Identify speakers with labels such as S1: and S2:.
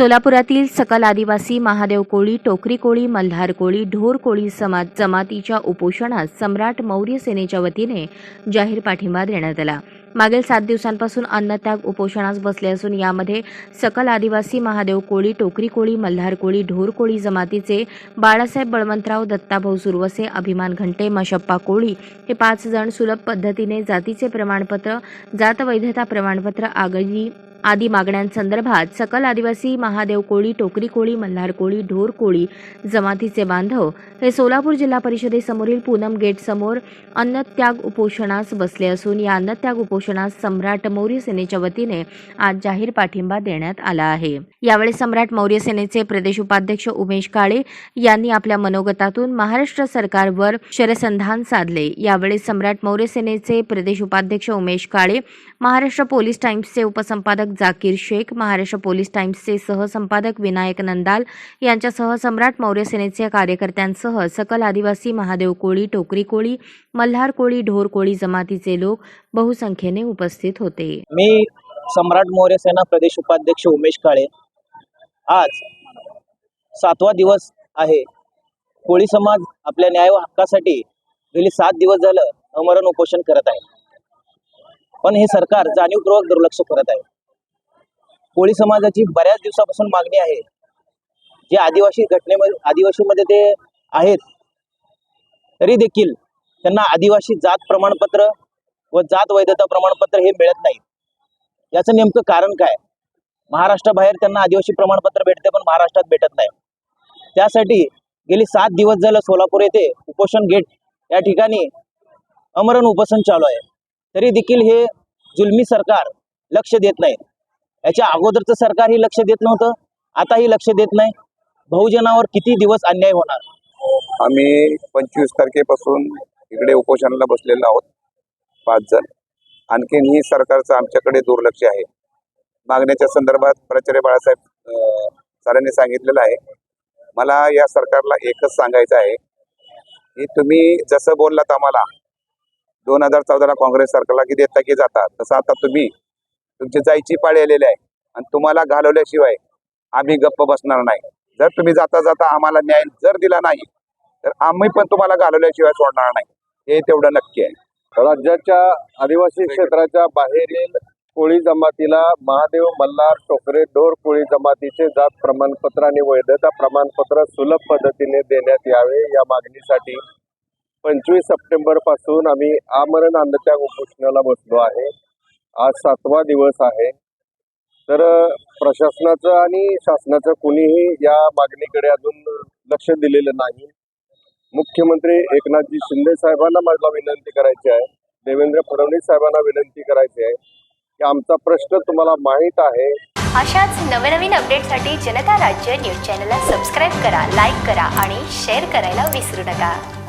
S1: सोलापुरातील सकल आदिवासी महादेव कोळी टोकरी कोळी मल्हार कोळी ढोर कोळी समाज जमातीच्या उपोषणास सम्राट मौर्य सेनेच्या वतीने जाहीर पाठिंबा देण्यात आला. मागील सात दिवसांपासून अन्नत्याग उपोषणास बसले असून यामध्ये सकल आदिवासी महादेव कोळी टोकरी कोळी मल्हार कोळी ढोर कोळी जमातीचे बाळासाहेब बळवंतराव दत्ताभाऊ सुरवसे अभिमान घंटे मशप्पा कोळी हे पाच जण सुलभ पद्धतीने जातीचे प्रमाणपत्र जात वैधता प्रमाणपत्र आगळी आदी मागण्यांसंदर्भात सकल आदिवासी महादेव कोळी टोकरी कोळी मल्हार कोळी ढोर कोळी जमातीचे बांधव हे सोलापूर जिल्हा परिषदेसमोरील पूनम गेट समोर अन्नत्याग उपोषणास बसले असून या अन्नत्याग उपोषणास सम्राट मौर्य सेनेच्या वतीने आज जाहीर पाठिंबा देण्यात आला आहे. यावेळी सम्राट मौर्य सेनेचे प्रदेश उपाध्यक्ष उमेश काळे यांनी आपल्या मनोगतातून महाराष्ट्र सरकारवर शरसंधान साधले. यावेळी सम्राट मौर्य सेनेचे प्रदेश उपाध्यक्ष उमेश काळे महाराष्ट्र पोलीस टाइम्सचे उपसंपादक जाकीर शेख महाराष्ट्र पोलीस टाइम्सचे सहसंपादक विनायक नंदाल यांच्यासह सम्राट मौर्य सेनेच्या कार्यकर्त्यांसह सकल आदिवासी महादेव कोळी टोकरी कोळी मल्हार कोळी ढोर कोळी जमातीचे लोक बहुसंख्येने उपस्थित होते.
S2: मी सम्राट मौर्य सेना प्रदेश उपाध्यक्ष उमेश काळे. आज सातवा दिवस आहे. कोळी समाज आपल्या न्याय व हक्कासाठी गेली सात दिवस झालं अमरण उपोषण करत आहे. पण हे सरकार जाणीवपूर्वक दुर्लक्ष करत आहे. कोळी समाजाची बऱ्याच दिवसापासून मागणी आहे. जे आदिवासी घटनेमध्ये आदिवासीमध्ये ते आहेत तरी देखील त्यांना आदिवासी जात प्रमाणपत्र व जात वैधता प्रमाणपत्र हे मिळत नाही. याचं नेमकं कारण काय? महाराष्ट्राबाहेर त्यांना आदिवासी प्रमाणपत्र भेटते पण महाराष्ट्रात भेटत नाही. त्यासाठी गेली सात दिवस झालं सोलापूर येथे उपोषण गेट या ठिकाणी अमरण उपोषण चालू आहे. तरी देखील हे जुलमी सरकार लक्ष देत नाही. याच्या अगोदरचं सरकार ही लक्ष देत नव्हतं. आताही लक्ष देत नाही. बहुजनावर किती दिवस अन्याय होणार?
S3: आम्ही पंचवीस तारखेपासून इकडे उपोषणाला बसलेलो आहोत पाच जण. आणखीन ही सरकारचं आमच्याकडे दुर्लक्ष आहे. मागण्याच्या संदर्भात प्राचार्य बाळासाहेब सरांनी सांगितलेलं आहे. मला या सरकारला एकच सांगायचं आहे की तुम्ही जसं बोललात आम्हाला दोन हजार चौदाला काँग्रेस सरकारला की देता की जाता तसं आता तुम्ही तुमची जायची पाळी आलेली आहे. आणि तुम्हाला घालवल्याशिवाय आम्ही गप्प बसणार नाही. जर तुम्ही जाता जाता आम्हाला न्याय जर दिला नाही तर आम्ही पण तुम्हाला घालवल्याशिवाय सोडणार नाही. हे तेवढं नक्की आहे.
S4: राज्याच्या आदिवासी क्षेत्राच्या बाहेरील कोळी जमातीला महादेव मल्हार टोकरे डोर कोळी जमातीचे जात प्रमाणपत्र आणि वैधता प्रमाणपत्र सुलभ पद्धतीने देण्यात यावे या मागणीसाठी पंचवीस सप्टेंबरपासून आम्ही आमरण अन्नत्याग उपोषणाला बसलो आहे. आज सातवा दिवस आहे. तर प्रशासनाचं आणि शासनाचं कुणीही या मागणीकडे अजून लक्ष दिलेलं नाही. मुख्यमंत्री एकनाथजी शिंदे साहेबांना मला विनंती करायची आहे. देवेंद्र फडणवीस साहेबांना विनंती करायची आहे. की आमचा प्रश्न तुम्हाला माहीत आहे.
S5: अशाच नवनवीन अपडेटसाठी जनता राज्य न्यूज चॅनलला सबस्क्राईब करा लाईक करा आणि शेअर करायला विसरू नका.